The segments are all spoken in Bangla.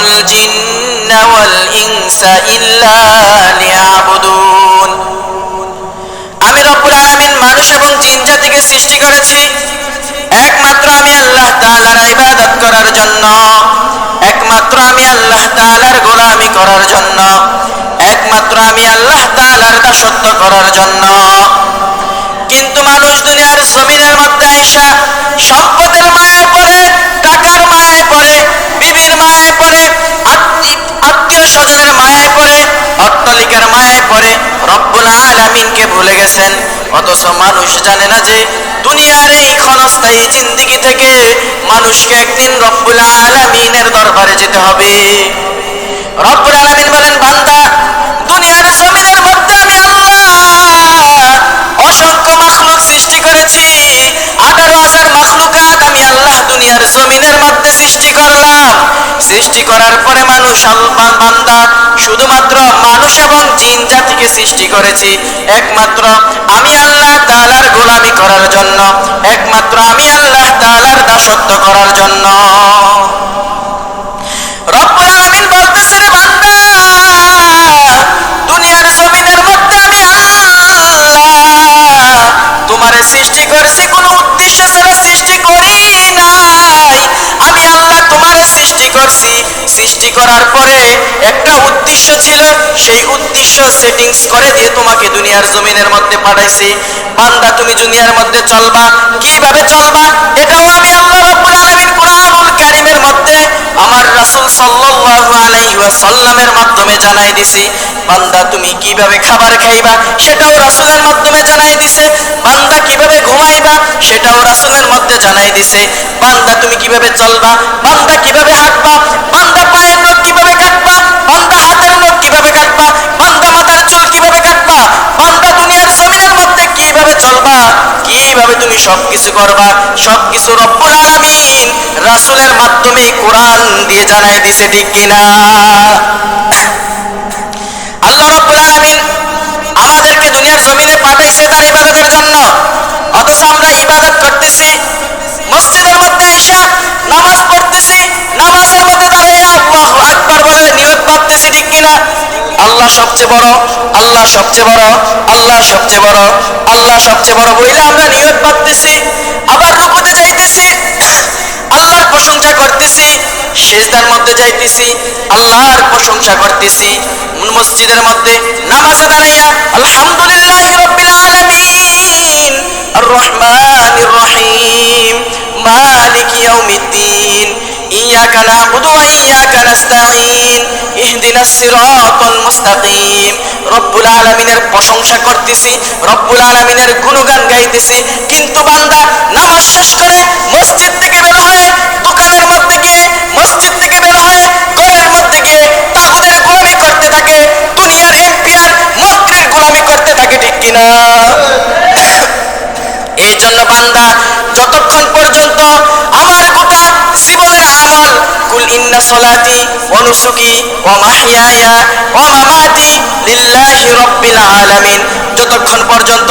الجن والإنس إلا ليعبدون আমি রব্বুল আলামিন মানুষ এবং জিন জাতিকে সৃষ্টি করেছি একমাত্র আমি আল্লাহ তাআলার ইবাদত করার জন্য একমাত্র আমি আল্লাহ তাআলার গোলামি করার জন্য একমাত্র আমি আল্লাহ তাআলার দাসত্ব করার জন্য কিন্তু মানুষ দুনিয়ার জমিনের মধ্যে আইসা সম্পদের অট্টলিকার মায়ায় পড়ে রব্বুল আলামিনকে ভুলে গেছেন। অথচ মানুষ জানে না যে দুনিয়ার এই ক্ষণস্থায়ী জিন্দিগি থেকে মানুষকে একদিন রব্বুল আলামিনের দরবারে যেতে হবে। রব্বুল আলামিন বলেন, বান্দা, দুনিয়ার জমিনের মধ্যে আমি আল্লাহ অসংখ্য মাখলুক সৃষ্টি করেছি। আঠারো হাজার মাখলুকাত আমি আল্লাহ দুনিয়ার জমিনের মধ্যে সৃষ্টি করলাম। সৃষ্টি করার পরে মানুষ বান্দা শুধুমাত্র মানুষ এবং জিন জাতিকে সৃষ্টি করেছি। একমাত্র আমি আল্লাহ তালার গোলামি করার জন্য, একমাত্র আমি আল্লাহ তালার দাসত্ব করার জন্য। সৃষ্টি করার পরে একটা উদ্দেশ্য ছিল, সেই উদ্দেশ্য সেটিংস করে দিয়ে তোমাকে দুনিয়ার জমিনের মধ্যে পাঠাইছি। বান্দা, তুমি দুনিয়ার মধ্যে চলবা। কীভাবে চলবা? এটাও আমি আল্লাহ রব্বুল আলামিন কোরআনুল কারীমের মধ্যে আমার রাসূল সাল্লাল্লাহু আলাইহি ওয়াসাল্লামের মাধ্যমে জানাই দিছি, বান্দা তুমি কীভাবে খাবার খাইবা সেটাও রাসূলের মাধ্যমে জানাই দিছে, বান্দা কীভাবে ঘুমাইবা সেটাও রাসূলের মধ্যে জানাই দিছে, বান্দা তুমি কীভাবে চলবা, বান্দা কীভাবে হাঁটবা, বান্দা পায়ের নখ কীভাবে কাটবা, বান্দা হাতের নখ কীভাবে কাটবা, বান্দা মাথার চুল কীভাবে কাটবা, বান্দা দুনিয়ার জমিনের মধ্যে কীভাবে চলবা। কীভাবে তুমি সবকিছু করবা, সবকিছু রব্বুল আলামিন রাসূলের মাধ্যমে কোরআন দিয়ে জানাই দিছে, ঠিক কিনা? আল্লাহ রব্বুল আলামিন আমাদেরকে দুনিয়ার জমিনে পাঠাইছে তার ইবাদতের জন্য। অথচ আমরা ইবাদত করতেছি, মসজিদের মধ্যে এসে নামাজ পড়তেছি, নামাজের মধ্যে দাঁড়িয়ে আল্লাহু আকবার বলে নিয়ত বাঁধতেছি, ঠিক কিনা? আল্লাহ সবচেয়ে বড়, আল্লাহ সবচেয়ে বড়, আল্লাহ সবচেয়ে বড়, আল্লাহ সবচেয়ে বড় বইলে আমরা নিয়ত বাঁধতেছি, আবার রুকুতে যাইতেছি, আল্লাহর প্রশংসা করতেছি শেষদার মধ্যে যাইতেছি, আল্লাহর প্রশংসা করতেছি, মসজিদের মধ্যে নামাজে দাঁড়াইয়া, আলহামদুলিল্লাহ রব্বিল আলামিন আর রহমানির রহিম, মালিক ইয়াউমিদ্দিন إياك نعبد وإياك نستعين اهدنا الصراط المستقيم রব্বুল আলামিনের প্রশংসা করতেছি রব্বুল আলামিনের গুণগান গাইতেছি কিন্তু বান্দা নামাজ সলাতি ওয়া নুসুকি ওয়া লিল্লাহি রাব্বিল আলামিন। যতক্ষণ পর্যন্ত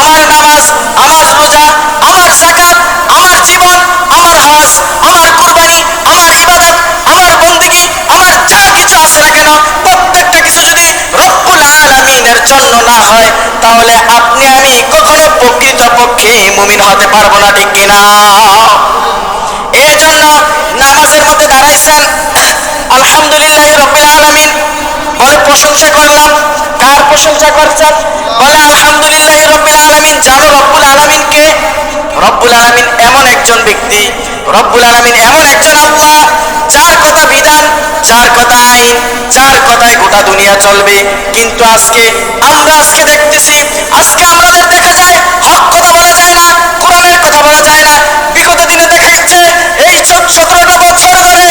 আমার নামাজ, আমার রোজা, আমার যাকাত, আমার জীবন, আমার হজ, আমার কুরবানি, আমার ইবাদত, আমার বন্দেগী, আমার যা কিছু আছে না কেন, প্রত্যেকটা কিছু যদি রব্বুল আলামিনের জন্য না হয়, তাহলে আপনি আমি কখনো প্রকৃত পক্ষে মুমিন হতে পারব না, ঠিক কিনা? এই জন্য নামাজের মধ্যে দাঁড়াইছেন আলহামদুলিল্লাহ রব্বিল আলামিন। বলে প্রশংসা করলাম কার প্রশংসা করছেন। বলে আলহামদুলিল্লাহ রব্বিল আলামিন, জানো রব্বুল আলামিনকে? রব্বুল আলামিন এমন একজন ব্যক্তি, রব্বুল আলামিন এমন একজন আল্লাহ, যার কথা বিধান, যার কথা আইন, যার কথায় গোটা দুনিয়া চলবে। কিন্তু আজকে আমরা আজকে দেখতেছি, আজকে আমাদের দেখা যায়, হক কথা বলা যায় না, কোরআনের কথা বলা যায় না। বিগত দিনে দেখা গেছে, এই সতেরোটা বছর ধরে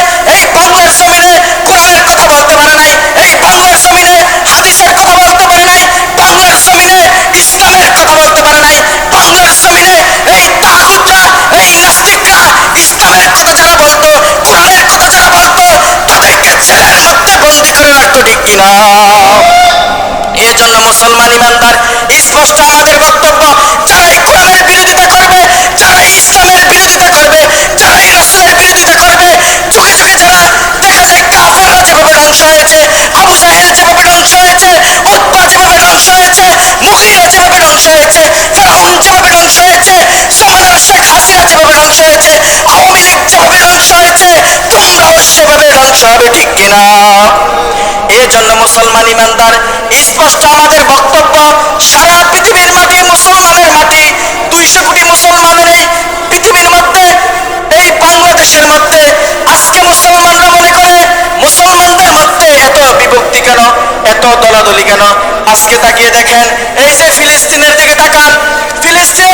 ধ্বংস হয়েছে আওয়ামী লীগ যেভাবে হয়েছে তোমরাও সেভাবে ধ্বংস হবে ঠিক কিনা? এই জন্য মুসলমান ইমানদার, স্পষ্ট আমাদের বক্তব্য, সারা পৃথিবীর মাটি মুসলমানের মাটি, দুইশো কোটি মুসলমানের এই পৃথিবীর মধ্যে, এই বাংলাদেশের মধ্যে, আজকে মুসলমানরা মনে করে, মুসলমানদের মধ্যে এত বিভক্তি কেন, এত দলাদলি কেন? আজকে তাকিয়ে দেখেন, এই যে ফিলিস্তিনের দিকে তাকান ফিলিস্তিনের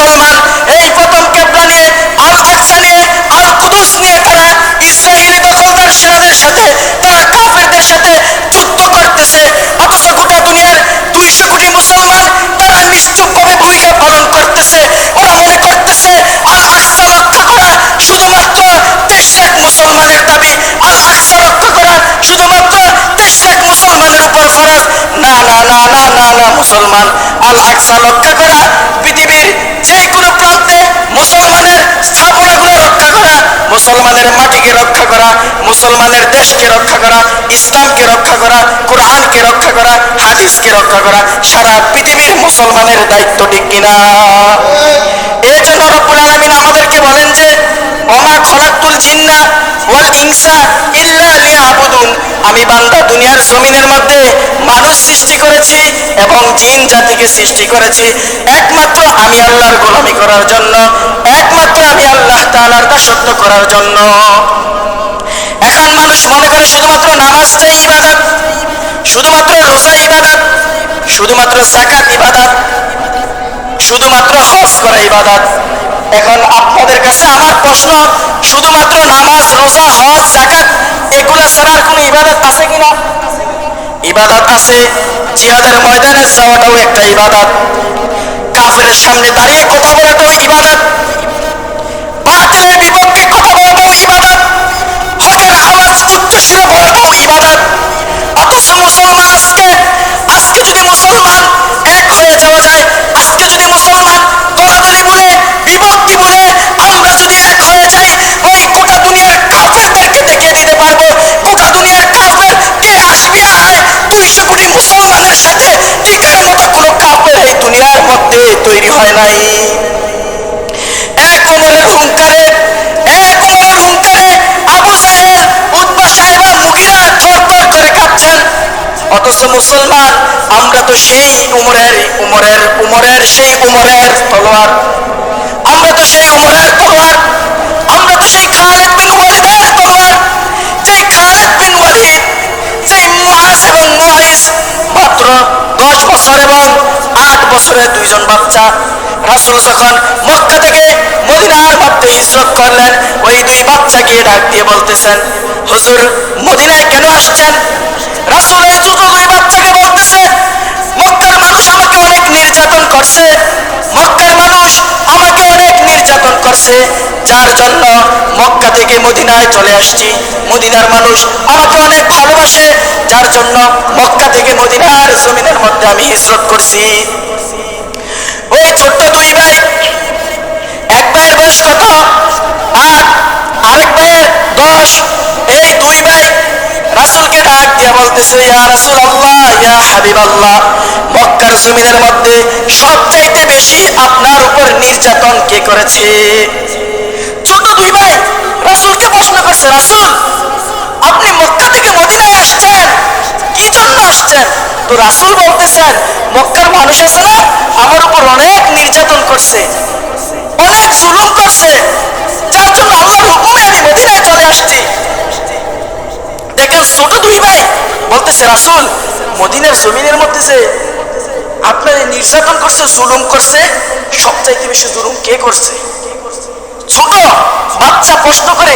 মুসলমান এই প্রথম কেবলা নিয়ে আল জাকসা নিয়ে আল কুদুস নিয়ে তারা ইসরায়েলি দখলদার সেনাদের সাথে, তারা কাফেরদের সাথে যুদ্ধ করতেছে, অথচ গোটা দুনিয়ার দুইশো কোটি মুসলমান তারা নিশ্চুপভাবে ভূমিকা পালন করতেছে, ওরা মনে করতেছে আল আকসা রক্ষা করা শুধুমাত্র তেইশ লাখ মুসলমানের দাবি আল আকসা রক্ষা করা শুধুমাত্র তেইশ লাখ মুসলমানের উপর ফরজ। না না না না না না, মুসলমান আল আকসা রক্ষা করা পৃথিবীর যে কোনো প্রান্তে মুসলমানের স্থাপনাগুলো রক্ষা করা মুসলমানের মাটিকে রক্ষা করা মুসলমানের দেশকে রক্ষা করা ইসলামকে রক্ষা করা কোরআনকে রক্ষা করা হাদিসকে রক্ষা করা সারা পৃথিবীর মুসলমানের দায়িত্ব ঠিক কিনা? এই জন্য রব্বুল আলামিন আমাদেরকে বলেন যে ওমা খলাকুল জিন্না ওয়াল ইনসা আমি বান্দা, দুনিয়ার জমিনের মধ্যে মানুষ সৃষ্টি করেছি এবং জিন জাতিকে সৃষ্টি করেছি। একমাত্র আমি আল্লাহর গোলামি করার জন্য, একমাত্র আমি আল্লাহ তাআলার দাসত্ব করার জন্য। এখন মানুষ মনে করে শুধুমাত্র নামাজটাই ইবাদত, শুধুমাত্র রোজা ইবাদত, শুধুমাত্র জাকাত ইবাদত, শুধুমাত্র হজ করা ইবাদত। এখন আপনাদের কাছে আমার প্রশ্ন, শুধুমাত্র নামাজ, রোজা, হজ জাকাত এগুলো ছাড়া কোনো ইবাদত আছে কিনা? ইবাদত আছে, জিহাদের ময়দানে যাওয়াটাও একটা ইবাদত। কাফের সামনে দাঁড়িয়ে কথা বলাটাও ইবাদত। বাতিলের বিপক্ষে কথা বলাটাও ইবাদত হকের আওয়াজ উচ্চস্বরে বলাটাও ইবাদত অথচ মুসলমান আজকে আজকে যদি মুসলমান এক হয়ে যাওয়া যায় আজকে যদি মুসলমান দলাদলি বলে বিভক্তি বলে আমরা যদি এক হয়ে যাই ওই গোটা দুনিয়ার কাফেরদেরকে দেখিয়ে দিতে পারব গোটা দুনিয়ার কাফের কে আসবে আয় দুইশো কোটি মুসলমানের সাথে টিকার মতো কোনো কাফের এই দুনিয়ার মধ্যে তৈরি হয় নাই এক ওমরের হুঙ্কারে এক ওমরের হুঙ্কারে আবু জাহেল উতবা সাহেবা মুগিরা থরথর করে কাঁপছেন অথচ মুসলমান, আমরা তো সেই উমরের উমরের উমরের, সেই উমরের তলোয়ার। আমরা তো সেই উমরের তলোয়ার। আমরা তো সেই খালেদ বছর এবং আট বছরের দুইজন বাচ্চা। রাসুল যখন মক্কা থেকে মদিনার মধ্যে হিজরত করলেন। ওই দুই বাচ্চা গিয়ে ডাক দিয়ে বলতেছেন, হুজুর, মদিনায় কেন আসছেন? রাসুল এই ছোট দুই বাচ্চাকে বলতেছেন মক্কার মানুষ আমাকে অনেক নির্যাতন করছে। মক্কার মানুষ আমাকে অনেক নির্যাতন করছে। যার জন্য মক্কা থেকে মদিনায় চলে আসছি। মদিনার মানুষ আমাকে অনেক ভালোবাসে। যার জন্য মক্কা থেকে মদিনার জমিনের মধ্যে আমি হিজরত করছি। ওই ছোট্ট দুই ভাই, এক ভাইয়ের বয়স কত? আট। আরেক ভাইয়ের দশ। এই দুই ভাই রাসূলকে ডাক দিয়া বলতেছে, ইয়া রাসূল আল্লাহ ইয়া হাবিব আল্লাহ মক্কার জমিনের মধ্যে সবচাইতে বেশি আপনার উপর নির্যাতন কে করেছে? ছোট দুই ভাই রাসূলকে প্রশ্ন করছে, রাসূল, আপনি মক্কা থেকে মদিনায় আসছেন? কি জন্য আসছেন? তো রাসূল বলতেছেন, মক্কার মানুষ আছে না আমার উপর অনেক নির্যাতন করছে, অনেক জুলুম করছে। যার জন্য আল্লাহর হুকুমে আমি মদিনায় চলে আসছি। দেখেন ছোট দুই ভাই বলতেছে, রাসূল, মদিনার জমিনের মধ্যে যে আপনার নির্যাতন করছে, জুলুম করছে, সবচাইতে বেশি জুলুম কে করছে? ছোট বাচ্চা প্রশ্ন করে,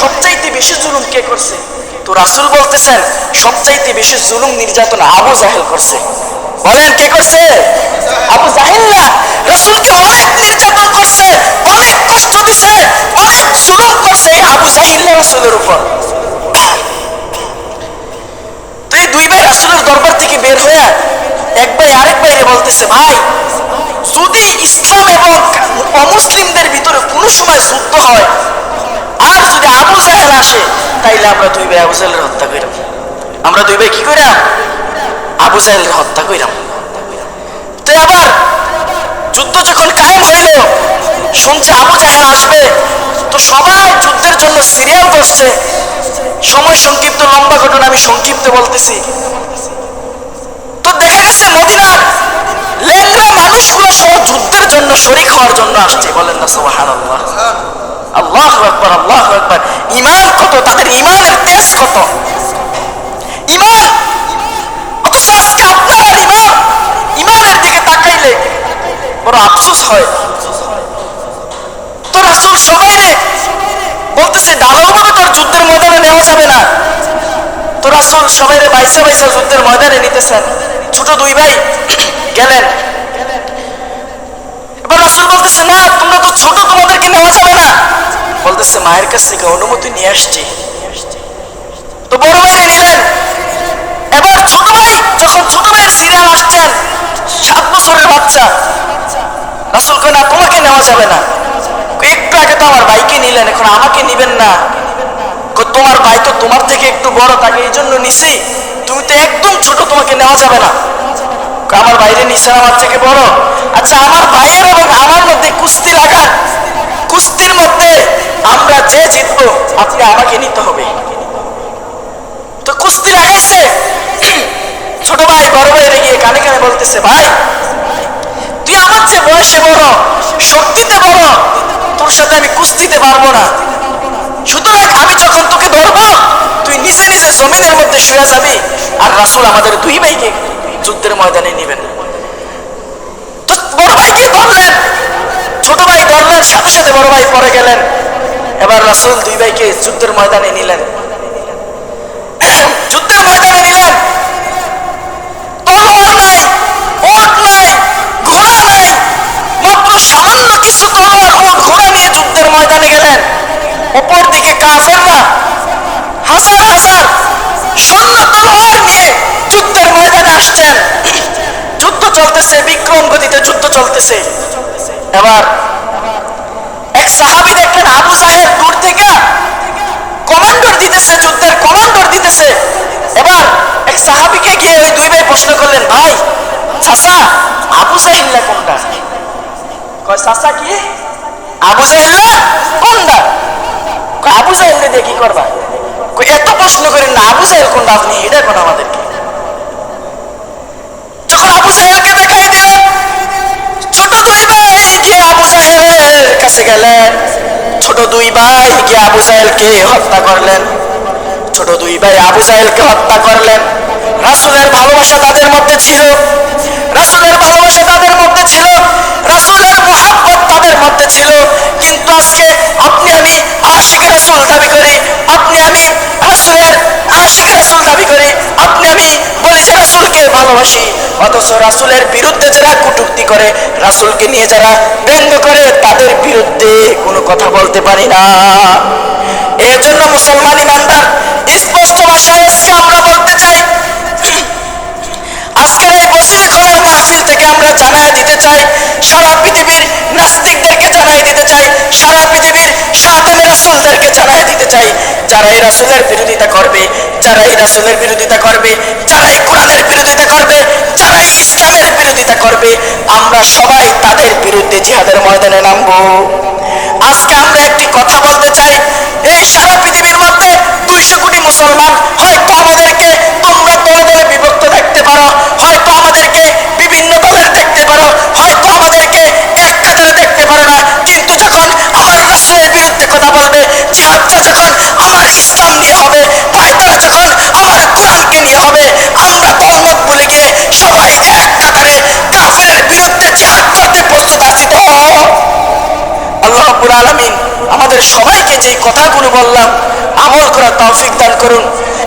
সবচাইতে বেশি জুলুম কে করছে? তো রাসূল বলতেছেন, সবচাইতে বেশি জুলুম নির্যাতন আবু জাহেল করছে। বলেন, কে করছে? আবু জাহেল না রাসূলকে অনেক নির্যাতন করছে, অনেক কষ্ট দিছে, অনেক জুলুম করছে আবু জাহিল রাসূলের উপর। দুই রাসূলের দরবার থেকে বের হয়ে এক ভাই আরেক ভাইরে বলতেছে, ভাই, যদি ইসলাম এবং অমুসলিমদের ভিতরে কোনো সময় যুদ্ধ হয় আর যদি আবু জাহেল আসে, তাইলে আমরা দুই ভাই আবু জাহেলের হত্যা করিলাম আমরা দুই ভাই কি করিলাম আবু জাহেলের হত্যা করিলাম তো আবার যুদ্ধ যখন কায়েম হইল, শুনছে আবু জাহেল আসবে, তো সবাই যুদ্ধের জন্য সিরিয়াল করছে সময় সংক্ষিপ্ত, লম্বা ঘটনা আমি সংক্ষিপ্ত বলতেছি। তো দেখা গেছে মদিনার লেংরা মানুষগুলো সহ যুদ্ধের জন্য শরিক হওয়ার জন্য আসছে। বলেন না সোহান আল্লাহ আল্লাহ একবার আল্লাহ একবার ইমান কত? তাদের ইমানের তেজ কত? ইমান অথচ আজকে আপনার ইমান ইমানের দিকে তাকাইলে বড় আফসোস হয়। তো রাসুল সবাই বলতেছে ভাবে তোর যুদ্ধের ময়দানে নেওয়া যাবে না। তো রাসুল সবাই বাইসা বাইসা যুদ্ধের ময়দানে নিতেছেন ছোট দুই ভাই গেলেন। এবার রাসুল বলতেছে না তোমরা তো ছোট, তোমাদেরকে নেওয়া যাবে না। বলতেছে, মায়ের কাছ থেকে অনুমতি নিয়ে আসছি। তো বড় ভাইরে নিলেন। এবার ছোট ভাই, যখন ছোট ভাইয়ের সিরিয়াল আসছেন সাত বছরের বাচ্চা, রাসুল কয়, না, তোমাকে নেওয়া যাবে না। একটু আগে তো আমার ভাইকে নিলেন, এখন আমাকে নিবেন না। তোমার ভাই তো তোমার থেকে একটু বড়, তাকে এই জন্য নিছি। তুমি তো একদম ছোট, তোমাকে নেওয়া যাবে না। আমার বাইরে নিছেন আমার থেকে বড়। আচ্ছা আমার ভাইয়ের এবং আমার মধ্যে কুস্তি লাগান। কুস্তির মধ্যে আমরা যে জিতবো আপনি আমাকে নিতে হবে। তো কুস্তি লাগাইছে। ছোট ভাই, বড় ভাইয়ের গিয়ে কানে কানে বলতেছে, ভাই, তুই আমার চেয়ে বয়সে বড়, শক্তিতে বড়। তোর সাথে আমি কুস্তিতে পারব না। সুতরাং আমি যখন তোকে ধরবো, তুই নিজে নিজে জমিনের মধ্যে শুয়ে যাবি আর রাসুল আমাদের দুই ভাইকে যুদ্ধের ময়দানে নিবেন। তো বড় ভাই কি ধরলেন। ছোট ভাই ধরলেন, সাথে সাথে বড় ভাই পরে গেলেন। এবার রাসুল দুই ভাইকে যুদ্ধের ময়দানে নিলেন। যুদ্ধের ময়দানে নিলেন। তলোয়ার নাই ওট নাই, ঘোড়া নাই, মাত্র সামান্য কিছু তলোয়ার ও ঘোড়া ময়দানে গেলেন অপর দিকে কাফেররা হাজার হাজার সৈন্য তলোয়ার নিয়ে যুদ্ধের ময়দানে আসছেন যুদ্ধ চলতেছে, বিক্রম গতিতে যুদ্ধ চলতেছে। এবার এক সাহাবি দেখলেন, আবু সাহেব দূর থেকে কমান্ডার দিতেছে, যুদ্ধের কমান্ডার দিতেছে। এবার এক সাহাবিকে গিয়ে ওই দুই ভাই প্রশ্ন করলেন, ভাই, চাচা, আবু জাহিল্লা কোনটা? কয়, চাচা কি? ছোট দুই ভাই গিয়ে আবু জাহেলের হত্যা করলেন, ছোট দুই ভাই আবু জাহেলকে হত্যা করলেন। রাসুলের ভালোবাসা তাদের মধ্যে ছিল, রাসুলের ভালোবাসা তাদের মধ্যে ছিল, রাসুলের মহাব্বত তাদের মধ্যে ছিল কিন্তু আজকে আপনি আমি আশিক রাসুল দাবি করি আপনি আমি রাসুলের আশিক রাসুল দাবি করি, আপনি আমি বলি রাসুলকে ভালোবাসি। অথচ রাসুলের বিরুদ্ধে যারা কটুক্তি করে, রাসুলকে নিয়ে যারা ব্যঙ্গ করে, তাদের বিরুদ্ধে কোনো কথা বলতে পারি না। এর জন্য মুসলমান ইমানদার, স্পষ্ট ভাষায় আজকে আমরা বলতে চাই, আজকের এই বসির খোলার মাহফিল থেকে আমরা জানায় দিতে চাই চাই যারা এই রাসুলের বিরোধিতা করবে যারা এই রাসুলের বিরোধিতা করবে যারা এই কোরআনের বিরোধিতা করবে যারা এই ইসলামের বিরোধিতা করবে, আমরা সবাই তাদের বিরুদ্ধে জিহাদের ময়দানে নামবো। আজকে আমরা একটি কথা বলতে চাই, এই সারা পৃথিবীর মধ্যে দুইশো কোটি মুসলমান, হয়তো আমাদেরকে তোমরা দলে বিভক্ত দেখতে পারো হয়তো সবাইকে যে কথাগুলো বললাম আমল করার তৌফিক দান করুন।